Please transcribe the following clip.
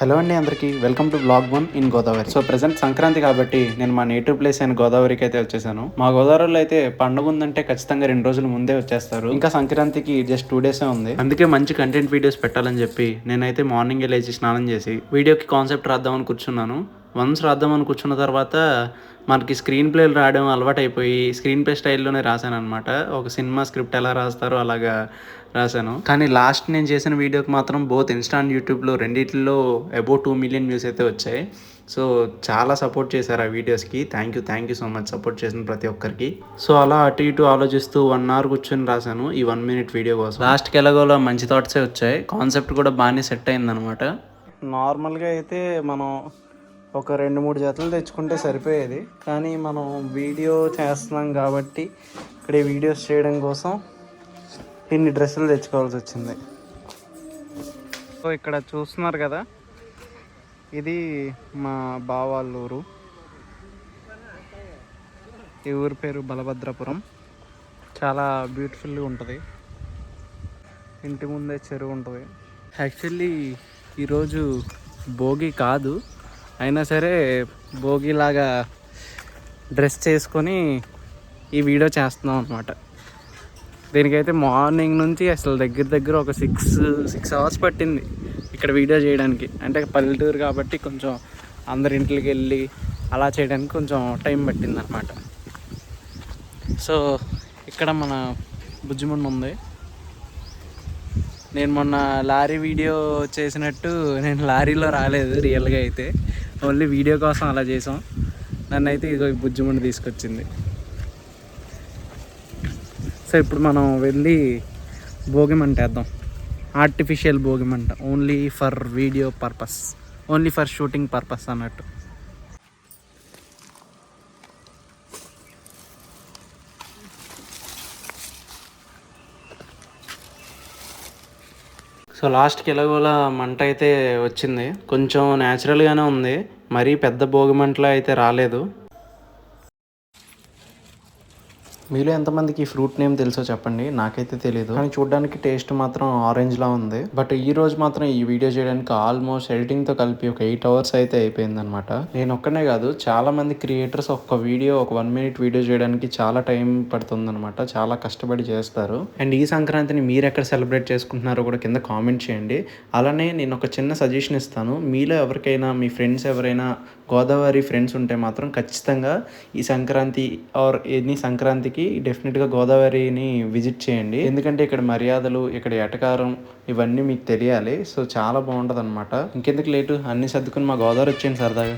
Hello అండి అందరికీ. Welcome to blog one in Godavari. So present Sankranti కాబట్టి నేను మా నేటివ్ ప్లేస్ అయిన గోదావరికి అయితే వచ్చేసాను. మా గోదావరిలో అయితే పండుగ ఉందంటే ఖచ్చితంగా రెండు రోజుల ముందే వచ్చేస్తారు. ఇంకా సంక్రాంతికి జస్ట్ టూ డేసే ఉంది. అందుకే మంచి కంటెంట్ వీడియోస్ పెట్టాలని చెప్పి నేనైతే మార్నింగ్ లేచి స్నానం చేసి వీడియోకి కాన్సెప్ట్ రాద్దామని కూర్చున్నాను. వన్స్ రాద్దామని కూర్చున్న తర్వాత మనకి స్క్రీన్ ప్లేలు రాయడం అలవాటైపోయి స్క్రీన్ ప్లే స్టైల్లోనే రాశాను అనమాట ఒక సినిమా స్క్రిప్ట్ ఎలా రాస్తారో అలాగా రాశాను. కానీ లాస్ట్ నేను చేసిన వీడియోకి మాత్రం బోత్ ఇన్స్టా అండ్ యూట్యూబ్లో రెండిట్లో అబౌట్ టూ మిలియన్ వ్యూస్ అయితే వచ్చాయి. సో చాలా సపోర్ట్ చేశారు ఆ వీడియోస్కి thank you thank you so much support చేసిన ప్రతి ఒక్కరికి. సో అలా అటు ఇటు ఆలోచిస్తూ వన్ అవర్ కూర్చొని రాశాను ఈ వన్ మినిట్ వీడియో కోసం. లాస్ట్కి ఎలాగోలో మంచి థాట్సే వచ్చాయి. కాన్సెప్ట్ కూడా బాగానే సెట్ అయిందనమాట నార్మల్గా అయితే మనం ఒక రెండు మూడు జతలు తెచ్చుకుంటే సరిపోయేది. కానీ మనం వీడియో చేస్తున్నాం కాబట్టి ఇక్కడ వీడియోస్ చేయడం కోసం ఇన్ని డ్రెస్సులు తెచ్చుకోవాల్సి వచ్చింది. సో ఇక్కడ చూస్తున్నారు కదా ఇది మా బావాళ్ళ ఊరు ఈ ఊరి పేరు బలభద్రపురం. చాలా బ్యూటిఫుల్గా ఉంటుంది. ఇంటి ముందే చెరువు ఉంటుంది. యాక్చువల్లీ ఈరోజు భోగి కాదు అయినా సరే భోగిలాగా డ్రెస్ చేసుకొని ఈ వీడియో చేస్తున్నాం అనమాట దీనికైతే మార్నింగ్ నుంచి అసలు దగ్గర దగ్గర ఒక సిక్స్ సిక్స్ అవర్స్ పట్టింది ఇక్కడ వీడియో చేయడానికి. అంటే పల్లెటూరు కాబట్టి కొంచెం అందరి ఇంట్లోకి వెళ్ళి అలా చేయడానికి కొంచెం టైం పట్టింది అనమాట సో ఇక్కడ మన బుజ్జిముండ ఉంది. నేను మొన్న లారీ వీడియో చేసినట్టు నేను లారీలో రాలేదు రియల్గా అయితే. ఓన్లీ వీడియో కోసం అలా చేసాం. నన్ను అయితే ఇదో బుజ్జిమండి తీసుకొచ్చింది. సో ఇప్పుడు మనం వెళ్ళి భోగిమంట వేద్దాం. Artificial భోగిమంట only for video purpose only for shooting purpose అన్నట్టు. సో లాస్ట్కి ఎలాగోలా మంట అయితే వచ్చింది. కొంచెం న్యాచురల్గానే ఉంది. మరీ పెద్ద భోగి మంటలో అయితే రాలేదు. మీలో ఎంతమందికి ఈ ఫ్రూట్ నేమ్ తెలుసో చెప్పండి? నాకైతే తెలియదు కానీ చూడడానికి టేస్ట్ మాత్రం ఆరెంజ్ లా ఉంది. బట్ ఈ రోజు మాత్రం ఈ వీడియో చేయడానికి ఆల్మోస్ట్ ఎడిటింగ్తో కలిపి ఒక ఎయిట్ అవర్స్ అయితే అయిపోయింది అనమాట నేను ఒక్కనే కాదు చాలా మంది క్రియేటర్స్ ఒక్క వీడియో ఒక వన్ మినిట్ వీడియో చేయడానికి చాలా టైం పడుతుంది అనమాట చాలా కష్టపడి చేస్తారు. అండ్ ఈ సంక్రాంతిని మీరు ఎక్కడ సెలబ్రేట్ చేసుకుంటున్నారో కూడా కింద కామెంట్ చేయండి. అలానే నేను ఒక చిన్న సజెషన్ ఇస్తాను. మీలో ఎవరికైనా మీ ఫ్రెండ్స్ ఎవరైనా గోదావరి ఫ్రెండ్స్ ఉంటే మాత్రం ఖచ్చితంగా ఈ సంక్రాంతి ఆర్ ఎనీ సంక్రాంతికి డెఫినెట్గా గోదావరిని విజిట్ చేయండి. ఎందుకంటే ఇక్కడ మర్యాదలు ఇక్కడ ఎటకారం ఇవన్నీ మీకు తెలియాలి. సో చాలా బాగుంటుంది అనమాట ఇంకెందుకు లేటు? అన్ని సర్దుకుని మా గోదావరి వచ్చేయండి సరదాగా.